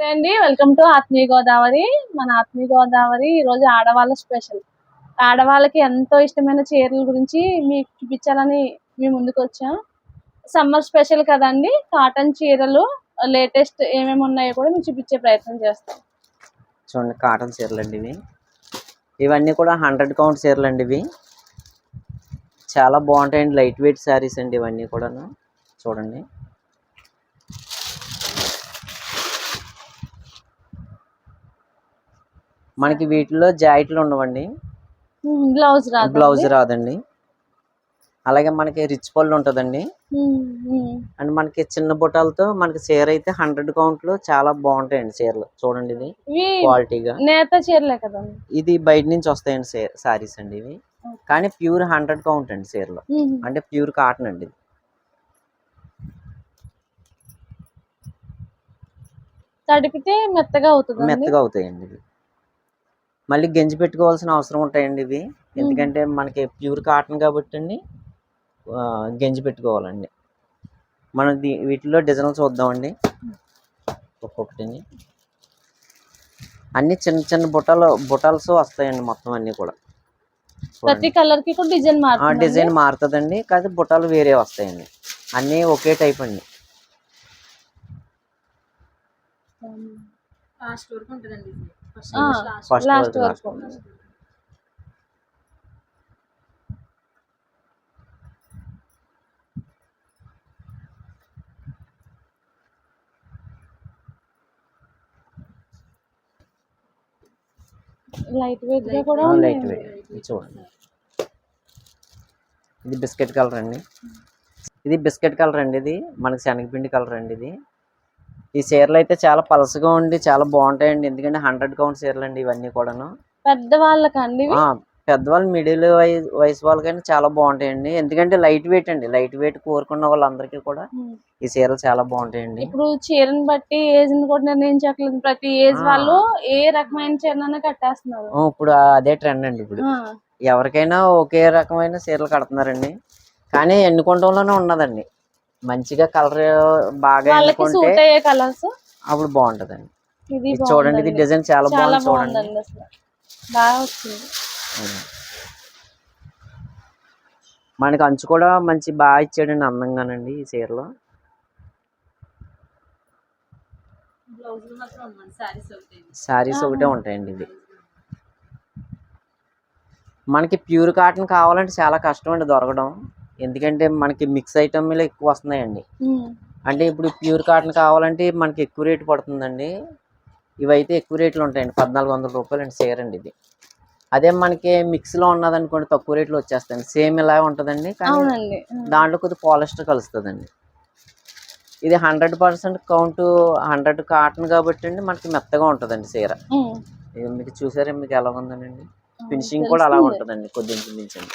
నమస్తే అండి. Welcome to ఆత్మీయ గోదావరి. మన ఆత్మీయ గోదావరి ఈరోజు ఆడవాళ్ళ స్పెషల్. ఆడవాళ్ళకి ఎంతో ఇష్టమైన చీరల గురించి మీకు చూపించాలని మేము ముందుకు వచ్చాం. సమ్మర్ స్పెషల్ కదండి. కాటన్ చీరలు లేటెస్ట్ ఏమేమి ఉన్నాయో కూడా మీకు చూపించే ప్రయత్నం చేస్తాం. చూడండి కాటన్ చీరలు అండి ఇవి. ఇవన్నీ కూడా హండ్రెడ్ కౌంట్ చీరలు అండి ఇవి. చాలా బాగుంటాయండి. లైట్ వెయిట్ శారీస్ అండి ఇవన్నీ కూడాను. చూడండి. మనకి వీటిలో జాకెట్లు ఉండవండి. బ్లౌజ్ రాదు బ్లౌజ్ రాదండి. అలాగే మనకి రిచ్ పళ్ళు ఉంటుందండి. అండ్ మనకి చిన్న బుట్టాలతో మనకి చీర అయితే హండ్రెడ్ కౌంట్లో చాలా బాగుంటాయండి చీరలు. చూడండి ఇది క్వాలిటీగా. నేత చీరలే కదండి. ఇది బయట నుంచి వస్తాయండి సారీస్ అండి ఇవి. కానీ ప్యూర్ హండ్రెడ్ కౌంట్ అండి చీరలు. అంటే ప్యూర్ కాటన్ అండి ఇది. తడిపితే మెత్తగా అవుతుంది మెత్తగా అవుతాయండి ఇవి. మళ్ళీ గంజి పెట్టుకోవాల్సిన అవసరం ఉంటాయండి ఇవి. ఎందుకంటే మనకి ప్యూర్ కాటన్ కాబట్టి అండి గంజి పెట్టుకోవాలండి. మనం దీ- వీటిలో డిజైన్లు చూద్దామండి. ఒక్కొక్కటిని. అన్ని చిన్న చిన్న బుట్టలు బుట్టల్స్ వస్తాయండి మొత్తం అన్ని కూడా. ప్రతి కలర్కి కూడా డిజైన్ ఆ మారుతుంది డిజైన్ మారుతుందండి. కానీ బుట్టలు వేరే వస్తాయండి. అన్నీ ఒకే టైప్ అండి. లాస్ట్ వరకు ఉంటుందండి. లాస్ట్ వరకు లైట్ వెయిట్గా కూడా లైట్ ఉంది వెయిట్ చూడండి. ఇది బిస్కెట్ కలర్ అండి. ఇది బిస్కెట్ కలర్ అండి ఇది. మనకి శనగపిండి కలర్ అండి ఇది. ఈ చీరలు అయితే చాలా పలసగా ఉండి చాలా బాగుంటాయండి. ఎందుకంటే హండ్రెడ్ కౌంట్ చీరలు అండి ఇవన్నీ కూడాను. పెద్ద వాళ్ళకండి ఇవి? ఆ, పెద్దవాళ్ళు మిడిల్ వయసు వాళ్ళకైనా చాలా బాగుంటాయండి. ఎందుకంటే లైట్ వెయిట్ అండి. లైట్ వెయిట్ కోరుకున్న వాళ్ళందరికీ కూడా. ఈ చీరలు చాలా బాగుంటాయండి. ఇప్పుడు చీరని బట్టి ఏజ్ కూడా నిర్ణయించట్లేదు. ప్రతి ఏజ్. వాళ్ళు ఏ రకమైన చీరనైనా కట్టేస్తున్నారు. ఇప్పుడు అదే ట్రెండ్ అండి ఇప్పుడు. ఎవరికైనా ఒకే రకమైన చీరలు కడుతున్నారండి. కానీ ఎన్నుకోవడంలోనే ఉన్నదండి. మంచిగా కలర్ బాగా సూట్ అయ్యే కలర్స్ అప్పుడు బాగుంటదండి. ఇది ఇది చూడండి ఇది. డిజైన్ చాలా చాలా బాగుంది చూడండి. బాగా వచ్చింది. మనకి అంచు కూడా మంచి బాగా ఇచ్చాడండి అందంగానండి ఈ చీరలో. శారీస్ ఒకటే. ఉంటాయండి ఇది మనకి ప్యూర్ కాటన్ కావాలంటే చాలా కష్టం అండి దొరకడం. ఎందుకంటే మనకి మిక్స్ ఐటమ్లు ఎక్కువ వస్తున్నాయండి. అంటే ఇప్పుడు ప్యూర్ కాటన్ కావాలంటే మనకి ఎక్కువ రేటు పడుతుందండి. ఇవైతే ఎక్కువ రేట్లు ఉంటాయండి. పద్నాలుగు వందల రూపాయలు అండి చీర అండి ఇది. అదే మనకి మిక్స్లో ఉన్నదనుకోండి తక్కువ రేట్లో వచ్చేస్తాయండి. సేమ్ ఇలా ఉంటుందండి కానీ. దాంట్లో కొద్దిగా పాలిస్టర్ కలుస్తుందండి. ఇది hundred percent count hundred cotton కాబట్టి అండి మనకి మెత్తగా ఉంటుందండి చీర. ఇది మీకు చూసారా మీకు ఎలా ఉందనండి? ఫినిషింగ్ కూడా అలా. ఉంటుందండి కొద్దిగా ఇంచుమించండి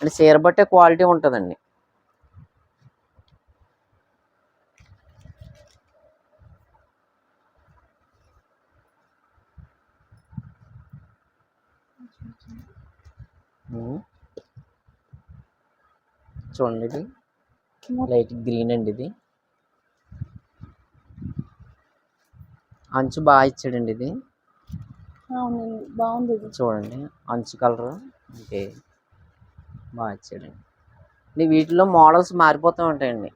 అంటే చీర బట్టే క్వాలిటీ ఉంటుందండి. చూడండి ఇది. లైట్ గ్రీన్ అండి ఇది. అంచు బాగా ఇచ్చాడండి ఇది. బాగుంది చూడండి అంచు కలర్. ఓకే. ఇది వీటిలో మోడల్స్ మారిపోతూ ఉంటాయండి.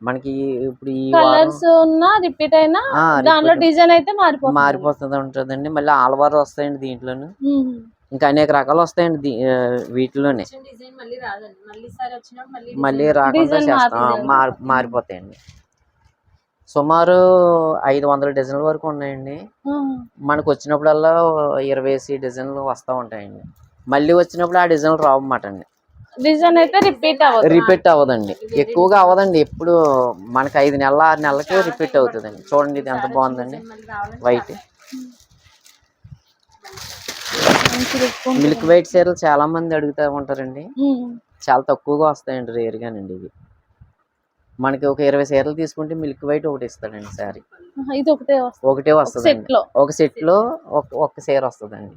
మనకి ఇప్పుడు ఈ కలర్స్ ఉన్నా రిపీట్ అయినా దానిలో డిజైన్ అయితే మారిపోతుంది. మారిపోతుంది ఉంటుందండి. మళ్ళీ ఆల్వార్ వస్తాయండి దీంట్లోను. ఇంకా అనేక రకాలు వస్తాయండి వీటిలోనే. మళ్ళీ రాదండి. మళ్ళీ సారి వచ్చినప్పుడు మళ్ళీ మళ్ళీ design రాకుండా చేస్తాం. మారిపోతాయండి. సుమారు ఐదు వందల డిజైన్ల వరకు ఉన్నాయండి. మనకు వచ్చినప్పుడల్లా ఇరవై డిజైన్లు వస్తూ ఉంటాయండి. మళ్ళీ వచ్చినప్పుడు ఆ డిజైన్లు రావు అన్నమాట అండి డిజైన్ అయితే రిపీట్ అవ్వదు. రిపీట్ అవ్వదండి. ఎక్కువగా అవ్వదండి. ఎప్పుడు మనకి ఐదు నెలల ఆరు నెలలకే రిపీట్ అవుతుందండి. చూడండి ఇది ఎంత బాగుందండి. వైట్. మిల్క్ వైట్ చీరలు చాలా మంది అడుగుతూ ఉంటారండి. చాలా తక్కువగా వస్తాయండి రేర్గానండి ఇవి. మనకి ఒక ఇరవై చీరలు తీసుకుంటే మిల్క్ వైట్ ఒకటి ఇస్తాడండి సారీ. ఇది ఒకటే వస్తుంది. ఒకటే ఒక సెట్లో. ఒక ఒక చీర వస్తుందండి.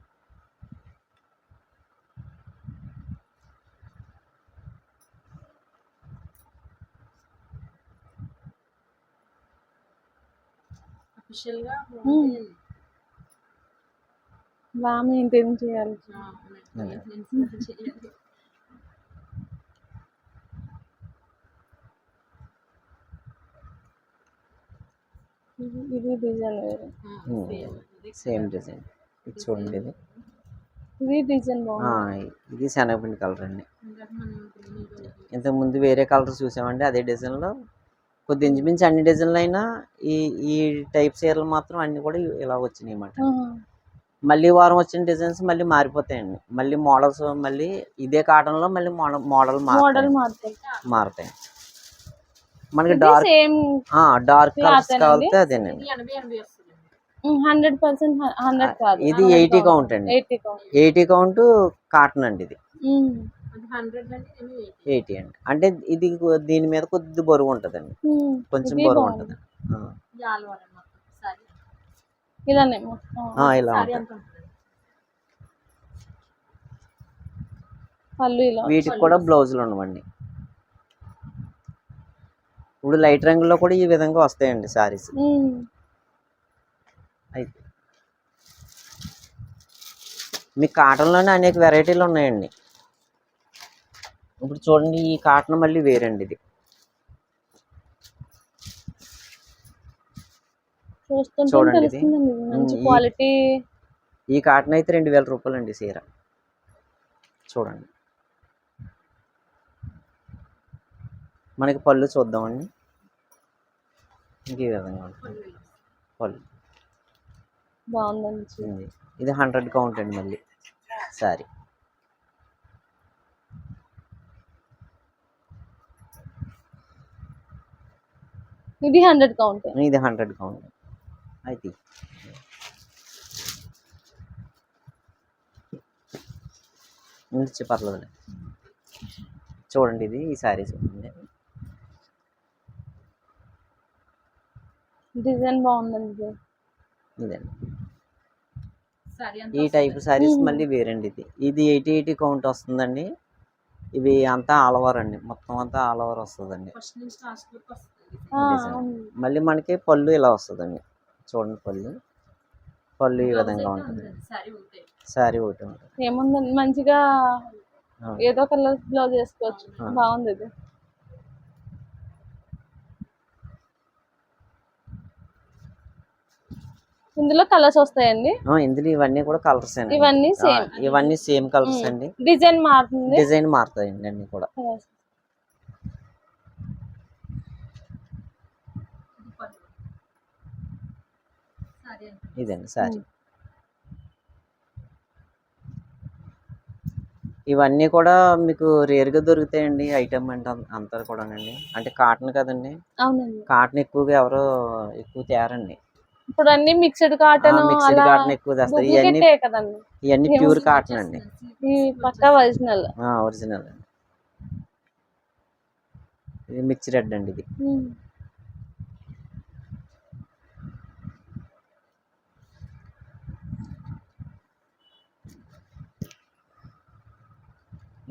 బాగా మెయింటైన్ చేయాలి. ఇది- ఇది డిజైన్ వేరు. సేమ్ డిజైన్ ఇది చూడండి ఇది ఇది డిజైన్ బాగుంది. ఇది శనగపిండి కలర్ అండి. ఇంతకుముందు వేరే కలర్ చూసామండి అదే డిజైన్లో కొద్ది ఇంచుమించు అన్ని డిజైన్లు అయినా ఈ ఈ టైప్ చీరలు మాత్రం అన్ని కూడా ఇలా వచ్చినాయి అన్నమాట. మళ్ళీ వారం వచ్చిన డిజైన్స్ మళ్ళీ మారిపోతాయండి. మళ్ళీ మోడల్స్ మళ్ళీ ఇదే కాటన్లో మళ్ళీ మోడల్ మోడల్ మారుతాయి. మనకి డార్క్ డార్క్ కలర్స్? కావాలితే అదేనండి. హండ్రెడ్ పర్సెంట్ హండ్రెడ్ కాదు. ఇది ఎయిటీ కౌంట్ అండి. Eighty count. కాటన్ అండి ఇది. ఎయిటీ అండి. అంటే ఇది దీని మీద కొద్ది బరువు ఉంటుందండి. కొంచెం బరువు. ఉంటుంది ఇలానే ఇలా వీటికి కూడా బ్లౌజులు ఉండవండి. ఇప్పుడు లైట్ రంగులో కూడా ఈ విధంగా వస్తాయండి సారీస్. అయితే. మీకు కాటన్లోనే అనేక వెరైటీలు ఉన్నాయండి. ఇప్పుడు చూడండి ఈ కాటన్ మళ్ళీ వేరండి ఇది. చూడండి ఇది. క్వాలిటీ ఈ కాటన్ అయితే రెండు వేల రూపాయలండి చీర. చూడండి. మనకి పళ్ళు చూద్దామండి. ఇంక విధంగా ఉంటుంది. పళ్ళు. బాగుందండి. ఇది హండ్రెడ్ కౌంట్ అండి మళ్ళీ. సారీ. ఇది హండ్రెడ్ కౌంట్. ఇది హండ్రెడ్ కౌంట్. అయితే నుంచి పర్లేదు చూడండి ఇది ఈ సారీ చూడండి. డిజైన్ బాగుందండి ఇది. ఇదండి సారీ అంత ఈ టైప్ సారీస్ మ్మ్. మళ్ళీ వేరండి ఇది. ఇది ఎయిటీ ఎయిటీ కౌంట్ వస్తుందండి. ఇవి అంతా ఆల్ ఓవర్ అండి. మొత్తం అంతా ఆల్ ఓవర్ వస్తుందండి. మళ్ళీ మనకి పళ్ళు ఇలా వస్తుందండి. చూడండి పళ్ళు. పళ్ళు ఈ విధంగా ఉంటుంది. సారీ ఒకటి ఉంటుంది. ఏముందండి మంచిగా. ఏదో కలర్ బ్లౌజ్ వేసుకోవచ్చు. ఆ. బాగుంది ఇది. ఇందులో కలర్స్ వస్తాయండి? ఇందులో ఇవన్నీ కూడా కలర్స్ అండి. ఇవన్నీ సేమ్. ఇవన్నీ సేమ్ కలర్స్ అండి. డిజైన్ మారుతుంది? డిజైన్ మారుతాయండి అన్ని కూడా Colours. ఇది పళ్ళు సారీ అంత ఇదండి సారీ. ఇవన్నీ కూడా మీకు రేర్గా దొరుకుతాయండి ఐటమ్ అంటే అంతా కూడానండి. అంటే కాటన్ కదండి. అవునండి. కాటన్ ఎక్కువగా ఎవరు ఎక్కువ తేరండి. ఇప్పుడు అన్ని మిక్స్డ్ కాటన్ మిక్స్డ్ కాటన్ ఎక్కువ తెస్తారు ఇవన్నీ ఇవన్నీ ప్యూర్ కాటన్ అండి. పక్కా ఒరిజినల్. ఒరిజినల్ అండి. ఇది మిక్స్ రెడ్ అండి ఇది.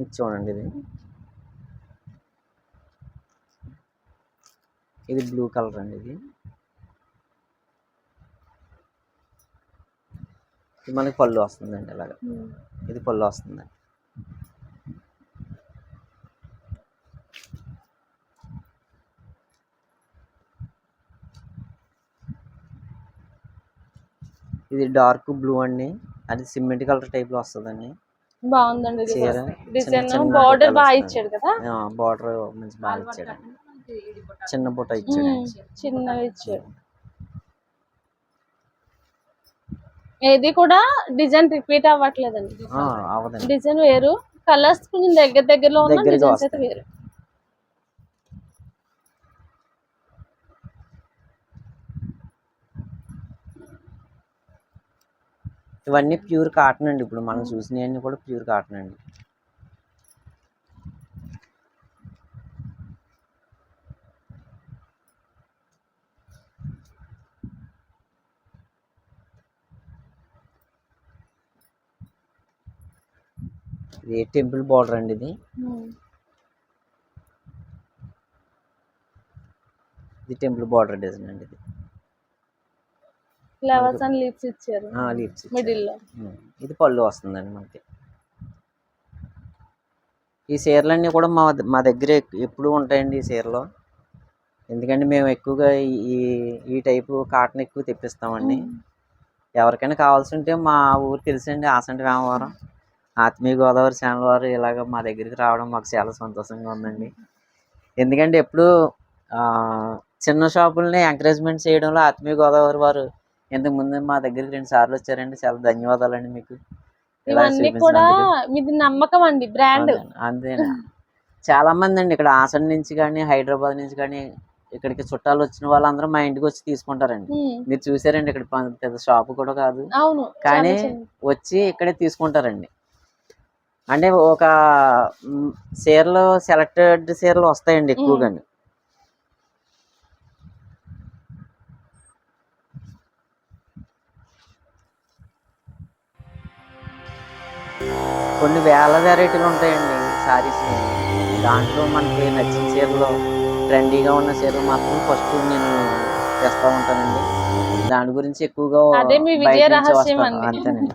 ఇది చూడండి ఇది. ఇది బ్లూ కలర్ అండి ఇది. ఇది మనకి పళ్ళు వస్తుందండి ఇలాగ ఇది పళ్ళు వస్తుంది ఇది డార్క్ బ్లూ అండి. అది సిమెంట్ కలర్ టైప్లో వస్తుందండి. బాగుందండి చీర డిజైన్ బార్డర్ బాగా. ఇచ్చాడు కదా? బార్డర్ మంచి బాగా ఇచ్చాడు. చిన్న బుట్ట ఇచ్చాడు. ఉమ్, చిన్నగా ఇచ్చాడు. ఏది కూడా డిజైన్ రిపీట్ అవ్వట్లేదండి. డిజైన్ వేరు. కలర్స్ కొంచెం దగ్గర దగ్గరలో ఉన్న డిజైన్స్ అయితే. వేరు. ఇవన్నీ ప్యూర్ కాటన్ అండి. ఇప్పుడు మనం చూసినవన్నీ కూడా ప్యూర్ కాటన్ అండి. ఇది టెంపుల్ బార్డర్ అండి ఇది. ఉమ్. ఇది టెంపుల్ బార్డర్ డిజైన్ అండి ఇది. ఫ్లవర్స్ అండ్ లీవ్స్ ఇచ్చారు. లీవ్స్ మిడిల్లో ఇది పళ్ళు వస్తుందండి మనకి. ఈ చీరలన్నీ కూడా మా మా దగ్గర ఎప్పుడు ఉంటాయండి ఈ చీరలు. ఎందుకంటే మేము ఎక్కువగా ఈ- ఈ టైపు కాటన్ ఎక్కువ తెప్పిస్తామండి. ఎవరికైనా కావాల్సి ఉంటే మా ఊరు తెలుసండి ఆసంటి రామవరం. ఆత్మీయ గోదావరి ఛానల్ వారు ఇలాగ మా దగ్గరికి రావడం మాకు చాలా సంతోషంగా ఉందండి. ఎందుకంటే ఎప్పుడు చిన్న షాపుల్ని ఎంకరేజ్మెంట్ చేయడంలో ఆత్మీయ గోదావరి వారు ఇంతకు ముందు మా దగ్గరికి రెండు సార్లు వచ్చారండి. చాలా ధన్యవాదాలండి మీకు. ఇవన్నీ కూడా. మీది నమ్మకం అండి బ్రాండ్. అంతేనా? చాలా మంది అండి ఇక్కడ ఆసన్ నుంచి కానీ హైదరాబాద్ నుంచి కానీ ఇక్కడికి చుట్టాలు వచ్చిన వాళ్ళందరూ మా ఇంటికి వచ్చి తీసుకుంటారండి. మీరు చూసారండి ఇక్కడ పెద్ద షాప్ కూడా కాదు. అవును కానీ వచ్చి ఇక్కడే తీసుకుంటారండి. అంటే ఒక చీరలు సెలెక్టెడ్ చీరలు వస్తాయండి ఎక్కువగా కొన్ని వేల వెరైటీలు ఉంటాయండి సారీస్ దాంట్లో మనకి నచ్చిన చీరలు ట్రెండీగా ఉన్న చీరలు మాత్రం ఫస్ట్ నేను తెస్తా ఉంటానండి. దాని గురించి ఎక్కువగా. అంతేనండి.